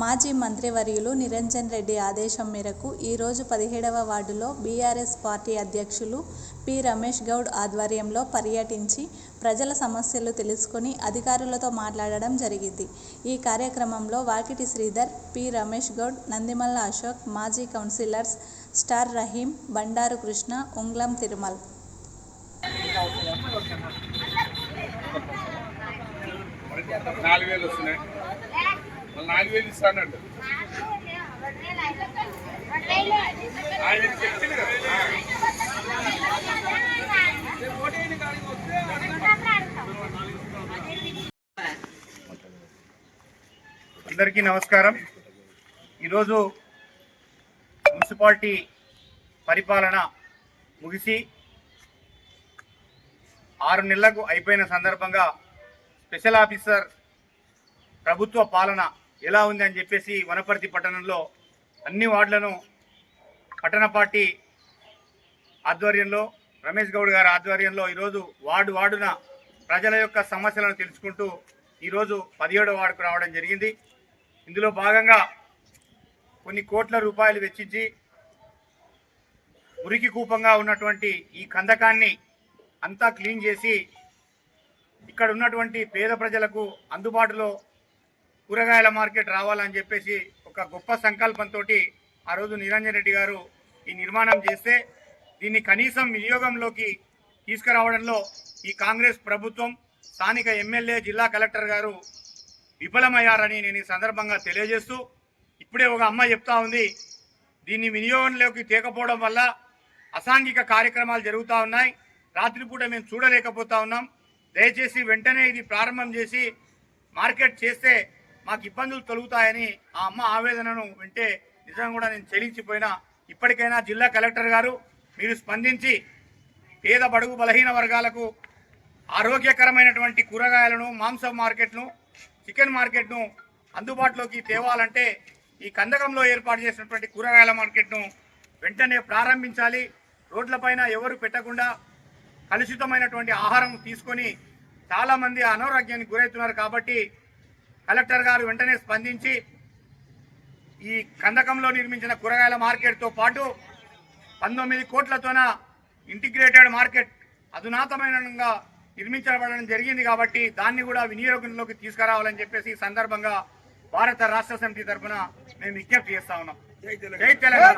మాజీ మంత్రివర్యులు నిరంజన్ రెడ్డి ఆదేశం మేరకు ఈరోజు పదిహేడవ వార్డులో బీఆర్ఎస్ పార్టీ అధ్యక్షులు పి రమేష్ గౌడ్ ఆధ్వర్యంలో పర్యటించి ప్రజల సమస్యలు తెలుసుకుని అధికారులతో మాట్లాడడం జరిగింది. ఈ కార్యక్రమంలో వాకిటి శ్రీధర్ పి రమేష్ గౌడ్ నందిమల్ల అశోక్ మాజీ కౌన్సిలర్స్ స్టార్ రహీం బండారు కృష్ణ ఉంగ్లం తిరుమల్. నాలుగు వేలు వస్తున్నాయి. మళ్ళీ నాలుగు వేలు ఇస్తానంట ఆయన చెప్పింది అందరికీ నమస్కారం. ఈరోజు మున్సిపాలిటీ పరిపాలన ముగిసి ఆరు నెలలకు అయిపోయిన సందర్భంగా స్పెషల్ ఆఫీసర్ ప్రభుత్వ పాలన ఎలా ఉంది అని చెప్పేసి వనపర్తి పట్టణంలో అన్ని వార్డులను పట్టణ పార్టీ ఆధ్వర్యంలో రమేష్ గౌడ్ గారి ఆధ్వర్యంలో ఈరోజు వార్డు వార్డున ప్రజల యొక్క సమస్యలను తెలుసుకుంటూ ఈరోజు పదిహేడో వార్డుకు రావడం జరిగింది. ఇందులో భాగంగా కొన్ని కోట్ల రూపాయలు వెచ్చించి మురికి కూపంగా ఉన్నటువంటి ఈ కందకాన్ని అంతా క్లీన్ చేసి ఇక్కడ ఉన్నటువంటి పేద ప్రజలకు అందుబాటులో కూరగాయల మార్కెట్ రావాలని చెప్పేసి ఒక గొప్ప సంకల్పంతో ఆ రోజు నిరంజన్ రెడ్డి గారు ఈ నిర్మాణం చేస్తే దీన్ని కనీసం వినియోగంలోకి తీసుకురావడంలో ఈ కాంగ్రెస్ ప్రభుత్వం స్థానిక ఎమ్మెల్యే జిల్లా కలెక్టర్ గారు విఫలమయ్యారని నేను ఈ సందర్భంగా తెలియజేస్తూ ఇప్పుడే ఒక అమ్మ చెప్తా ఉంది. దీన్ని వినియోగంలోకి తేకపోవడం వల్ల అసాంఘిక కార్యక్రమాలు జరుగుతూ ఉన్నాయి. రాత్రిపూట మేము చూడలేకపోతా ఉన్నాం. దయచేసి వెంటనే ఇది ప్రారంభం చేసి మార్కెట్ చేస్తే మాకు ఇబ్బందులు తొలుగుతాయని ఆ అమ్మ ఆవేదనను వింటే నిజంగా కూడా నేను చెల్లించిపోయినా ఇప్పటికైనా జిల్లా కలెక్టర్ గారు మీరు స్పందించి పేద బడుగు బలహీన వర్గాలకు ఆరోగ్యకరమైనటువంటి కూరగాయలను మాంసం మార్కెట్ను చికెన్ మార్కెట్ను అందుబాటులోకి తేవాలంటే ఈ కందకంలో ఏర్పాటు చేసినటువంటి కూరగాయల మార్కెట్ను వెంటనే ప్రారంభించాలి. రోడ్లపైన ఎవరు పెట్టకుండా కలుషితమైనటువంటి ఆహారం తీసుకొని చాలామంది అనారోగ్యానికి గురవుతున్నారు కాబట్టి కలెక్టర్ గారు వెంటనే స్పందించి ఈ కందకంలో నిర్మించిన కూరగాయల మార్కెట్తో పాటు పంతొమ్మిది కోట్లతోన ఇంటిగ్రేటెడ్ మార్కెట్ అధునాతనంగా నిర్మించబడడం జరిగింది కాబట్టి దాన్ని కూడా వినియోగంలోకి తీసుకురావాలని చెప్పేసి ఈ సందర్భంగా భారత రాష్ట్ర సమితి తరఫున మేము విజ్ఞప్తి చేస్తా ఉన్నాం. జై తెలంగాణ.